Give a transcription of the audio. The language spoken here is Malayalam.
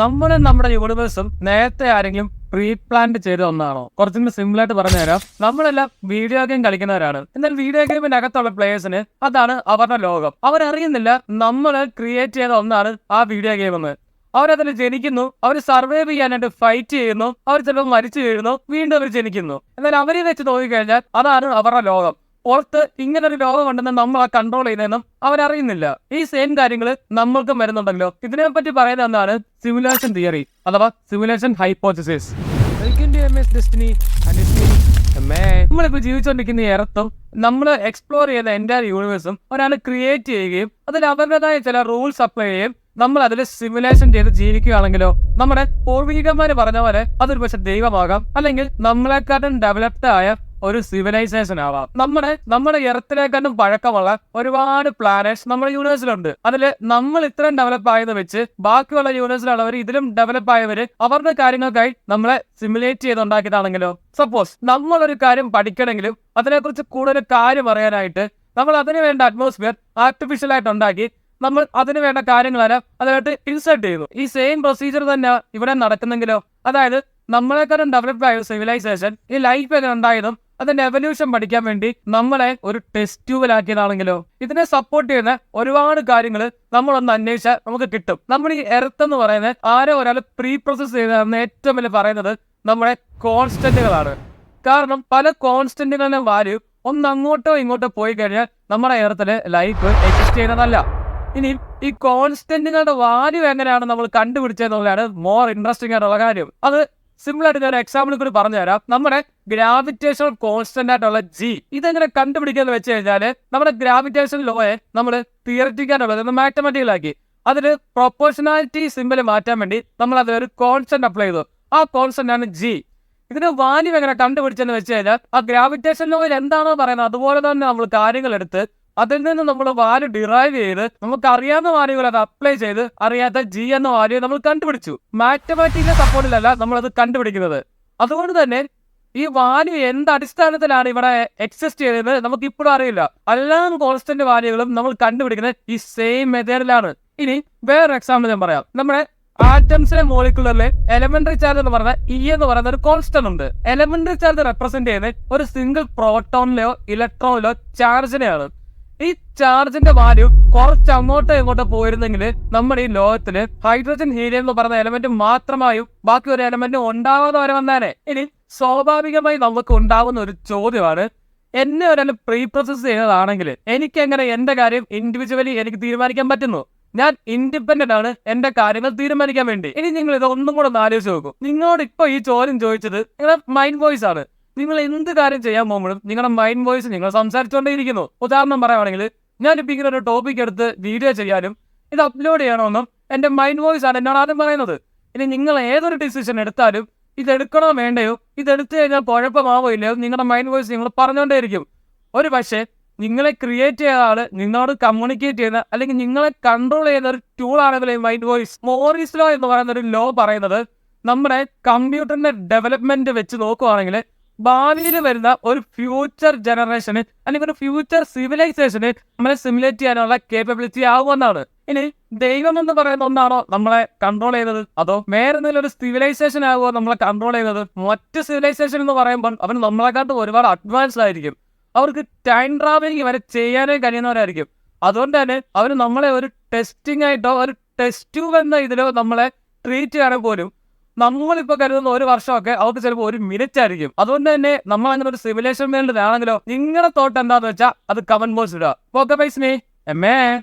നമ്മൾ നമ്മുടെ യൂണിവേഴ്സും നേരത്തെ ആരെങ്കിലും പ്രീ പ്ലാൻഡ് ചെയ്ത ഒന്നാണോ? കുറച്ചും കൂടി സിമ്പിൾ ആയിട്ട് പറഞ്ഞുതരാം നമ്മളെല്ലാം വീഡിയോ ഗെയിം കളിക്കുന്നവരാണ്. എന്നാൽ വീഡിയോ ഗെയിമിന്റെ അകത്തുള്ള പ്ലേയേഴ്സിന് അതാണ് അവരുടെ ലോകം. അവരറിയുന്നില്ല നമ്മൾ ക്രിയേറ്റ് ചെയ്ത ഒന്നാണ് ആ വീഡിയോ ഗെയിം എന്ന്. അവരതിൽ ജനിക്കുന്നു അവർ സർവൈവ് ചെയ്യാനായിട്ട് ഫൈറ്റ് ചെയ്യുന്നു അവർ ചിലപ്പോൾ മരിച്ചു വീഴുന്നു വീണ്ടും അവർ ജനിക്കുന്നു. എന്നാൽ അവരെ വെച്ച് നോക്കിക്കഴിഞ്ഞാൽ അതാണ് അവരുടെ ലോകം. പുറത്ത് ഇങ്ങനെ ഒരു രോഗം ഉണ്ടെന്ന് നമ്മൾ ആ കൺട്രോൾ ചെയ്യുന്നതെന്നും അവരറിയുന്നില്ല. ഈ സെയിം കാര്യങ്ങൾ നമ്മൾക്കും വരുന്നുണ്ടല്ലോ. ഇതിനെപ്പറ്റി പറയുന്ന എന്താണ്? സിമുലേഷൻ തിയറി അഥവാ സിമുലേഷൻ ഹൈപ്പോസിസ് നമ്മളിപ്പോ ജീവിച്ചുകൊണ്ടിരിക്കുന്ന ഈ എർത്തും നമ്മൾ എക്സ്പ്ലോർ ചെയ്യുന്ന എന്റെ യൂണിവേഴ്സും ഒരാൾ ക്രിയേറ്റ് ചെയ്യുകയും അതിൽ അവരുടേതായ ചില റൂൾസ് അപ്ലൈ ചെയ്യുകയും നമ്മൾ അതിൽ സിമുലേഷൻ ചെയ്ത് ജീവിക്കുകയാണെങ്കിലോ നമ്മുടെ പൂർവികന്മാർ പറഞ്ഞ പോലെ അതൊരു പക്ഷെ ദൈവമാകാം. അല്ലെങ്കിൽ നമ്മളെക്കാട്ടും ഡെവലപ്ഡ് ആയ ഒരു സിവിലൈസേഷൻ ആവാം. നമ്മുടെ നമ്മുടെ എർത്തിനേക്കാളും പഴക്കമുള്ള ഒരുപാട് പ്ലാനറ്റ്സ് നമ്മുടെ യൂണിവേഴ്സിലുണ്ട് അതിൽ നമ്മൾ ഇത്രയും ഡെവലപ്പ് ആയത് വെച്ച് ബാക്കിയുള്ള യൂണിവേഴ്സിലുള്ളവർ ഇതിലും ഡെവലപ്പ് ആയവര് അവരുടെ കാര്യങ്ങൾക്കായി നമ്മളെ സിമുലേറ്റ് ചെയ്തുണ്ടാക്കിയതാണെങ്കിലോ സപ്പോസ് നമ്മളൊരു കാര്യം പഠിക്കണമെങ്കിലും അതിനെക്കുറിച്ച് കൂടുതൽ കാര്യം അറിയാനായിട്ട് നമ്മൾ അതിനു വേണ്ട അറ്റ്മോസ്ഫിയർ ആർട്ടിഫിഷ്യൽ ആയിട്ട് ഉണ്ടാക്കി നമ്മൾ അതിനു വേണ്ട കാര്യങ്ങളെല്ലാം അതിനായിട്ട് ഇൻസേർട്ട് ചെയ്യുന്നു. ഈ സെയിം പ്രൊസീജിയർ തന്നെ ഇവിടെ നടക്കുന്നെങ്കിലോ? അതായത് നമ്മളെക്കാളും ഡെവലപ്പ് ആയ സിവിലൈസേഷൻ ഈ ലൈഫ് എങ്ങനെ ഉണ്ടായതും അതിന്റെ എവല്യൂഷൻ പഠിക്കാൻ വേണ്ടി നമ്മളെ ഒരു ടെസ്റ്റ് ട്യൂബിലാക്കിയതാണെങ്കിലോ ഇതിനെ സപ്പോർട്ട് ചെയ്യുന്ന ഒരുപാട് കാര്യങ്ങൾ നമ്മളൊന്ന് അന്വേഷിച്ചാൽ നമുക്ക് കിട്ടും. നമ്മൾ ഈ എർത്ത് എന്ന് പറയുന്നത് ആരോ ഒരാൾ പ്രീ പ്രോസസ് ചെയ്തതെന്ന് ഏറ്റവും വലിയ പറയുന്നത് നമ്മുടെ കോൺസ്റ്റന്റുകളാണ് കാരണം പല കോൺസ്റ്റന്റുകളുടെ വാല്യൂ ഒന്ന് അങ്ങോട്ടോ ഇങ്ങോട്ടോ പോയി കഴിഞ്ഞാൽ നമ്മുടെ എർത്തിൽ ലൈഫ് എക്സിസ്റ്റ് ചെയ്യുന്നതല്ല. ഇനി ഈ കോൺസ്റ്റന്റുകളുടെ വാല്യൂ എങ്ങനെയാണ് നമ്മൾ കണ്ടുപിടിച്ചത് എന്നുള്ളതാണ് മോർ ഇൻട്രസ്റ്റിംഗ് ആയിട്ടുള്ള കാര്യം. അത് സിമ്പിൾ ആയിട്ട് ഞാൻ എക്സാമ്പിൾ കൂടി പറഞ്ഞുതരാം. നമ്മുടെ ഗ്രാവിറ്റേഷൻ കോൺസ്റ്റന്റ് ആയിട്ടുള്ള ജി ഇതെങ്ങനെ കണ്ടുപിടിക്കുക എന്ന് വെച്ച് കഴിഞ്ഞാൽ നമ്മുടെ ഗ്രാവിറ്റേഷൻ ലോയെ നമ്മൾ തിയററ്റിക്കാനുള്ളത് മാത്തമാറ്റിക്കലാക്കി അതിൽ പ്രൊപ്പോർഷണാലിറ്റി സിമ്പിൾ മാറ്റാൻ വേണ്ടി നമ്മൾ അത് ഒരു കോൺസ്റ്റന്റ് അപ്ലൈ ചെയ്തു. ആ കോൺസ്റ്റന്റ് ആണ് ജി ഇതിന് വാല്യൂ എങ്ങനെ കണ്ടുപിടിച്ചെന്ന് വെച്ച് കഴിഞ്ഞാൽ ആ ഗ്രാവിറ്റേഷൻ ലോയിൽ എന്താണോ പറയുന്നത് അതുപോലെ തന്നെ നമ്മൾ കാര്യങ്ങൾ എടുത്ത് അതിൽ നിന്ന് നമ്മൾ വാല്യൂ ഡിറൈവ് ചെയ്ത് നമുക്ക് അറിയാവുന്ന വാല്യൂകൾ അത് അപ്ലൈ ചെയ്ത് അറിയാത്ത ജി എന്ന വാല്യൂ നമ്മൾ കണ്ടുപിടിച്ചു. മാത്തമാറ്റിക്കൽ സപ്പോർട്ടിലല്ല നമ്മൾ അത് കണ്ടുപിടിക്കുന്നത്. അതുകൊണ്ട് തന്നെ ഈ വാല്യൂ എന്ത് അടിസ്ഥാനത്തിലാണ് ഇവിടെ എക്സിസ്റ്റ് ചെയ്തത് നമുക്ക് ഇപ്പോഴും അറിയില്ല. എല്ലാ കോൺസ്റ്റന്റ് വാല്യൂകളും നമ്മൾ കണ്ടുപിടിക്കുന്നത് ഈ സെയിം മെത്തേഡിലാണ് ഇനി വേറൊരു എക്സാമ്പിൾ ഞാൻ പറയാം. നമ്മുടെ ആറ്റംസിലെ മോളിക്കുലറിലെ എലമെന്ററി ചാർജ് എന്ന് പറഞ്ഞ ഇ എന്ന് പറയുന്ന ഒരു കോൺസ്റ്റന്റ് ഉണ്ട്. എലമെന്ററി ചാർജ് റെപ്രസെന്റ് ചെയ്യുന്നത് ഒരു സിംഗിൾ പ്രോട്ടോണിലെയോ ഇലക്ട്രോണിലോ ചാർജിനെയാണ് ഈ ചാർജിന്റെ വാല്യൂ കുറച്ച് അങ്ങോട്ടോ ഇങ്ങോട്ടോ പോയിരുന്നെങ്കിൽ നമ്മുടെ ഈ ലോകത്തിൽ ഹൈഡ്രജൻ ഹീലിയം എന്ന് പറയുന്ന എലമെന്റ് മാത്രമായും ബാക്കി ഒരു എലമെന്റ് ഉണ്ടാവാതെ വരെ വന്നാലേ ഇനി സ്വാഭാവികമായി നമുക്ക് ഉണ്ടാവുന്ന ഒരു ചോദ്യമാണ്. എന്നെ ഒരാൾ പ്രീ പ്രോസസ് ചെയ്തതാണെങ്കിൽ എനിക്ക് എങ്ങനെ എന്റെ കാര്യം ഇൻഡിവിജ്വലി എനിക്ക് തീരുമാനിക്കാൻ പറ്റുന്നു? ഞാൻ ഇൻഡിപെൻഡന്റ് ആണ് എന്റെ കാര്യങ്ങൾ തീരുമാനിക്കാൻ വേണ്ടി. ഇനി നിങ്ങൾ ഇത് ഒന്നും കൂടെ ഒന്ന് ആലോചിച്ച് നോക്കും. നിങ്ങളോട് ഇപ്പോൾ ഈ ചോദ്യം ചോദിച്ചത് നിങ്ങളുടെ മൈൻഡ് വോയിസ് ആണ്. നിങ്ങൾ എന്ത് കാര്യം ചെയ്യാൻ പോകുമ്പോഴും നിങ്ങളുടെ മൈൻഡ് വോയിസ് നിങ്ങൾ സംസാരിച്ചുകൊണ്ടേയിരിക്കുന്നു. ഉദാഹരണം പറയുവാണെങ്കിൽ ഞാനിപ്പോൾ ഇങ്ങനെ ഒരു ടോപ്പിക് എടുത്ത് വീഡിയോ ചെയ്യാനും ഇത് അപ്ലോഡ് ചെയ്യണമെന്നും എന്റെ മൈൻഡ് വോയിസ് ആണ് എന്നോട് ആദ്യം പറയുന്നത്. ഇനി നിങ്ങൾ ഏതൊരു ഡിസിഷൻ എടുത്താലും ഇത് എടുക്കണോ വേണ്ടയോ? ഇത് എടുത്തു കഴിഞ്ഞാൽ കുഴപ്പമാവോ ഇല്ലയോ നിങ്ങളുടെ മൈൻഡ് വോയിസ് നിങ്ങൾ പറഞ്ഞുകൊണ്ടേയിരിക്കും. ഒരു പക്ഷേ നിങ്ങളെ ക്രിയേറ്റ് ചെയ്ത ആൾ നിങ്ങളോട് കമ്മ്യൂണിക്കേറ്റ് ചെയ്യുന്ന അല്ലെങ്കിൽ നിങ്ങളെ കൺട്രോൾ ചെയ്യുന്ന ഒരു ടൂൾ ആണെങ്കിൽ മൈൻഡ് വോയിസ് മോറിസ് ലോ എന്ന് പറയുന്ന ഒരു ലോ പറയുന്നത് നമ്മുടെ കമ്പ്യൂട്ടറിന്റെ ഡെവലപ്മെന്റ് വെച്ച് നോക്കുവാണെങ്കിൽ ഭാവിയിൽ വരുന്ന ഒരു ഫ്യൂച്ചർ ജനറേഷന് അല്ലെങ്കിൽ ഒരു ഫ്യൂച്ചർ സിവിലൈസേഷന് നമ്മളെ സിമുലേറ്റ് ചെയ്യാനുള്ള കേപ്പബിലിറ്റി ആവുമെന്നാണ്. ഇനി ദൈവം എന്ന് പറയുന്ന ഒന്നാണോ നമ്മളെ കൺട്രോൾ ചെയ്തത് അതോ വേറെ ഒരു സിവിലൈസേഷൻ ആകുമോ നമ്മളെ കൺട്രോൾ ചെയ്തത് മറ്റ് സിവിലൈസേഷൻ എന്ന് പറയുമ്പോൾ അവർ നമ്മളെക്കാട്ടും ഒരുപാട് അഡ്വാൻസ് ആയിരിക്കും. അവർക്ക് ടൈം ട്രാവലിംഗ് വരെ ചെയ്യാനേ കഴിയുന്നവരായിരിക്കും. അതുകൊണ്ട് തന്നെ അവർ നമ്മളെ ഒരു ടെസ്റ്റിംഗ് ആയിട്ടോ ഒരു ടെസ്റ്റ് ട്യൂബ് എന്ന ഇതിലോ നമ്മളെ ട്രീറ്റ് ചെയ്യാൻ പോലും നമ്മളിപ്പോ കരുതുന്ന ഒരു വർഷമൊക്കെ അവർക്ക് ചിലപ്പോൾ ഒരു മിനിറ്റ് ആയിരിക്കും. അതുകൊണ്ട് തന്നെ നമ്മൾ അങ്ങനെ ഒരു സിമുലേഷൻ വേണ്ടതാണെങ്കിലോ നിങ്ങളുടെ തോട്ട് എന്താന്ന് വെച്ചാൽ അത് കമന്റ് ബോക്സ് ഇടുക. ഓക്കെ പൈസ എമ്മേ